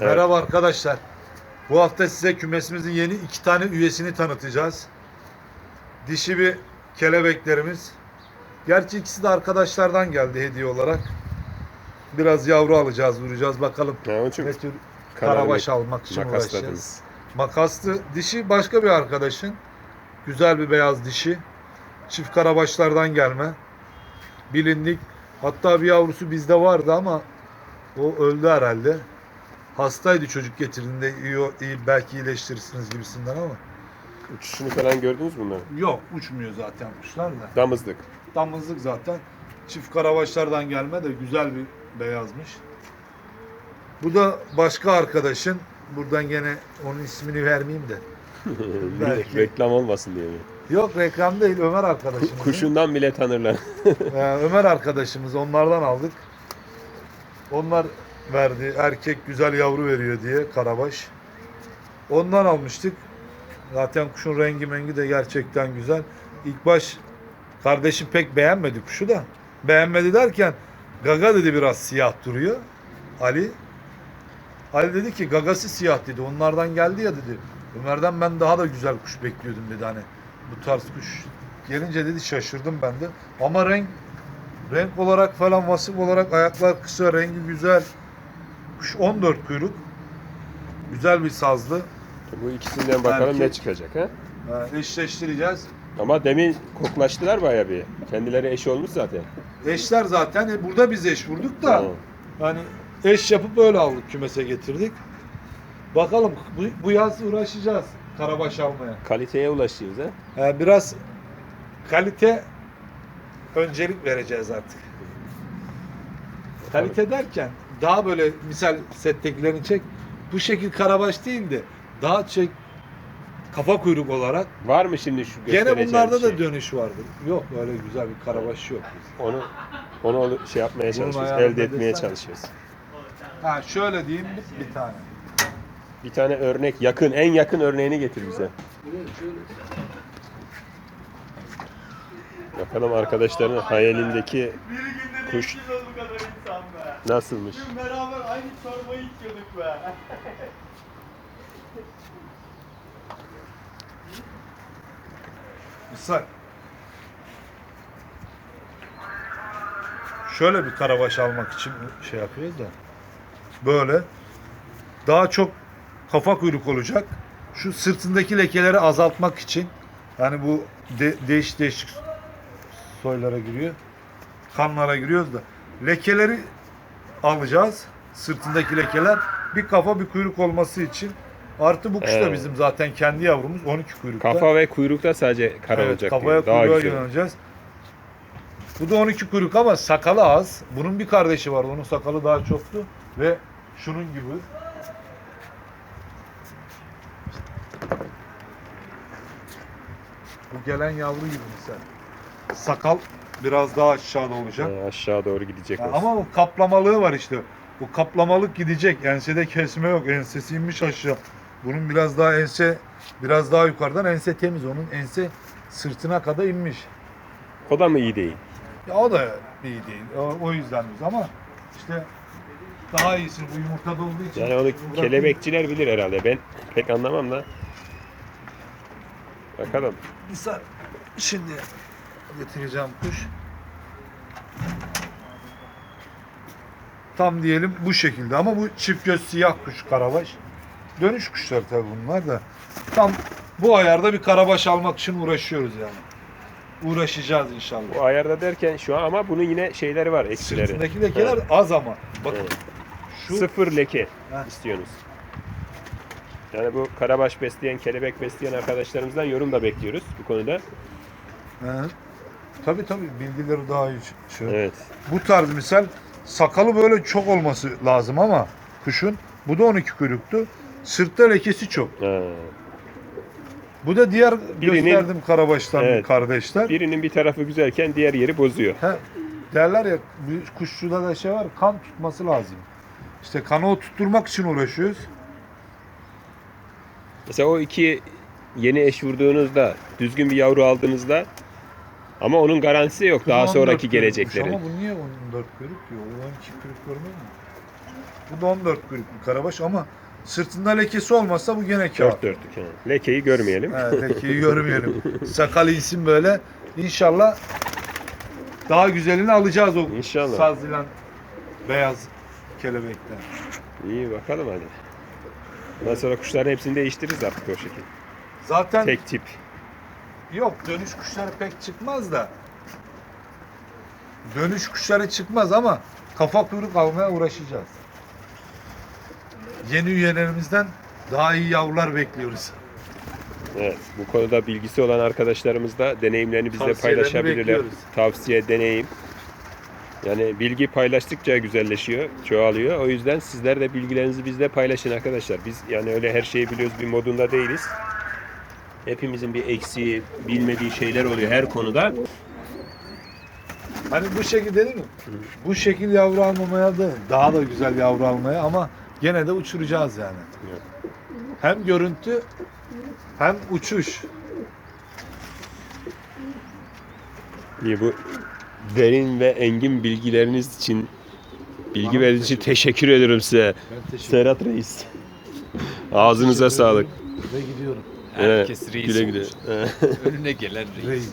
Evet. Merhaba arkadaşlar. Bu hafta size kümesimizin yeni iki tane üyesini tanıtacağız. Dişi bir kelebeklerimiz. Gerçi ikisi de arkadaşlardan geldi hediye olarak. Biraz yavru alacağız, vuracağız bakalım. Ne tür karabaş almak için uğraşacağız. Makaslı dişi başka bir arkadaşın. Güzel bir beyaz dişi. Çift karabaşlardan gelme. Bilindik. Hatta bir yavrusu bizde vardı ama o öldü herhalde. Hastaydı çocuk getirdiğinde iyi, iyi belki iyileştirirsiniz gibisinden ama. Uçuşunu falan gördünüz mü bunları? Yok uçmuyor zaten kuşlar da. Damızlık. Damızlık zaten. Çift karabaşlardan gelme de güzel bir beyazmış. Bu da başka arkadaşın. Buradan gene onun ismini vermeyeyim de. Belki. Reklam olmasın diye mi? Yok reklam değil Ömer arkadaşımız. Ku- Kuşundan bile tanırlar. Ee, Ömer arkadaşımız onlardan aldık. Onlar verdi. Erkek güzel yavru veriyor diye karabaş. Ondan almıştık. Zaten kuşun rengi mengi de gerçekten güzel. İlk baş kardeşim pek beğenmedi kuşu da. Beğenmedi derken gaga dedi biraz siyah duruyor. Ali. Ali dedi ki gagası siyah dedi. Onlardan geldi ya dedi. Ömer'den ben daha da güzel kuş bekliyordum dedi hani. Bu tarz kuş gelince dedi şaşırdım ben de. Ama renk renk olarak falan vasıf olarak ayaklar kısa, rengi güzel. Kuş 14 kuyruk. Güzel bir sazlı. Bu ikisinden bakalım Erkek. ne çıkacak ha? Ee, eşleştireceğiz. Ama demin koklaştılar bayağı bir. Kendileri eş olmuş zaten. Eşler zaten e, burada biz eş vurduk da Tamam. hani eş yapıp öyle aldık kümese getirdik. Bakalım bu, bu yaz uğraşacağız karabaş almaya. Kaliteye ulaşıyoruz ha. Ee, biraz kalite öncelik vereceğiz artık. Kalite derken daha böyle misal settekilerini çek. Bu şekil karabaş değil de daha çek kafa kuyruk olarak. Var mı şimdi şu Gene göstereceğin bunlarda şey? da dönüş vardır. Yok öyle güzel bir karabaş yok. Onu onu şey yapmaya çalışıyoruz. Elde etmeye desene. çalışıyoruz. Ha şöyle diyeyim bir tane. Bir tane örnek yakın en yakın örneğini getir bize. Bakalım arkadaşların hayalindeki Kuş. Nasılmış? Dün beraber aynı çorbayı içiyorduk be. Misal. Şöyle bir karabaş almak için şey yapıyoruz da. Böyle. Daha çok kafa kuyruk olacak. Şu sırtındaki lekeleri azaltmak için. Yani bu de, değişik değişik soylara giriyor. Kanlara giriyoruz da. Lekeleri alacağız. Sırtındaki lekeler. Bir kafa bir kuyruk olması için. Artı bu kuş da Evet. bizim zaten kendi yavrumuz. 12 kuyrukta. Kafa ve kuyrukta sadece kara Evet, olacak. kafaya diyor. Kuyruğa yöneleceğiz. Bu da 12 kuyruk ama sakalı az. Bunun bir kardeşi var. Onun sakalı daha çoktu. Ve şunun gibi. Bu gelen yavru gibi mesela. Sakal biraz daha aşağıda olacak. Ee, aşağı doğru gidecek. Ha, olsun. ama bu kaplamalığı var işte. Bu kaplamalık gidecek. Ensede kesme yok. Ensesi inmiş aşağı. Bunun biraz daha ense biraz daha yukarıdan ense temiz. Onun ense sırtına kadar inmiş. O da mı iyi değil? Ya o da iyi değil. O, o yüzden biz ama işte daha iyisi bu yumurtada olduğu için. Yani onu kelebekçiler bilir herhalde. Ben pek anlamam da. Bakalım. Bir sa- Şimdi getireceğim kuş. Tam diyelim bu şekilde ama bu çift göz siyah kuş karabaş. Dönüş kuşları tabii bunlar da. Tam bu ayarda bir karabaş almak için uğraşıyoruz yani. Uğraşacağız inşallah. Bu ayarda derken şu an ama bunun yine şeyleri var, eksileri. Sırtındaki lekeler az ama. Bakın Evet. şu Sıfır leke Heh. istiyorsunuz. Yani bu karabaş besleyen, kelebek besleyen arkadaşlarımızdan yorum da bekliyoruz bu konuda. He. Tabii tabii bilgileri daha iyi. Şey. Evet. Bu tarz misal sakalı böyle çok olması lazım ama kuşun. Bu da 12 kuyruktu. Sırtta lekesi çok. Ha. Bu da diğer Birinin- gösterdim karabaştan Evet. kardeşler. Birinin bir tarafı güzelken diğer yeri bozuyor. He, derler ya kuşçuda da şey var kan tutması lazım. İşte kanı o tutturmak için uğraşıyoruz. Mesela o iki yeni eş vurduğunuzda, düzgün bir yavru aldığınızda Ama onun garantisi yok daha sonraki 14 kuyrukmuş geleceklerin. Ama bu niye 14 kuyruk ki? O 12 kuyruk görmüyor musun? Bu da 14 kuyruklu karabaş ama sırtında lekesi olmazsa bu gene kağıt. Dört dörtlük. ha. Lekeyi görmeyelim. He, lekeyi görmeyelim. Sakal insin böyle. İnşallah daha güzelini alacağız o İnşallah. sazlılan beyaz kelebekten. İyi bakalım hadi. Ondan sonra kuşların hepsini değiştiririz artık o şekilde. Zaten Tek tip. yok dönüş kuşları pek çıkmaz da. Dönüş kuşları çıkmaz ama kafa kuyruk almaya uğraşacağız. Yeni üyelerimizden daha iyi yavrular bekliyoruz. Evet, bu konuda bilgisi olan arkadaşlarımız da deneyimlerini bizle Tavsiyelerini paylaşabilirler. bekliyoruz. Tavsiye, deneyim. Yani bilgi paylaştıkça güzelleşiyor, çoğalıyor. O yüzden sizler de bilgilerinizi bizle paylaşın arkadaşlar. Biz yani öyle her şeyi biliyoruz bir modunda değiliz. Hepimizin bir eksiği, bilmediği şeyler oluyor her konuda. Hani bu şekil değil mi? Bu şekil yavru almamaya da daha da güzel yavru almaya ama gene de uçuracağız yani. Evet. Hem görüntü hem uçuş. İyi bu derin ve engin bilgileriniz için, bilgi Bana verdiğiniz için teşekkür ederim size. Ben teşekkür Serhat Reis. Ağzınıza sağlık. ederim Ve gidiyorum. Evet, Herkes reis güle güle. olur. Önüne gelen reis. Reis.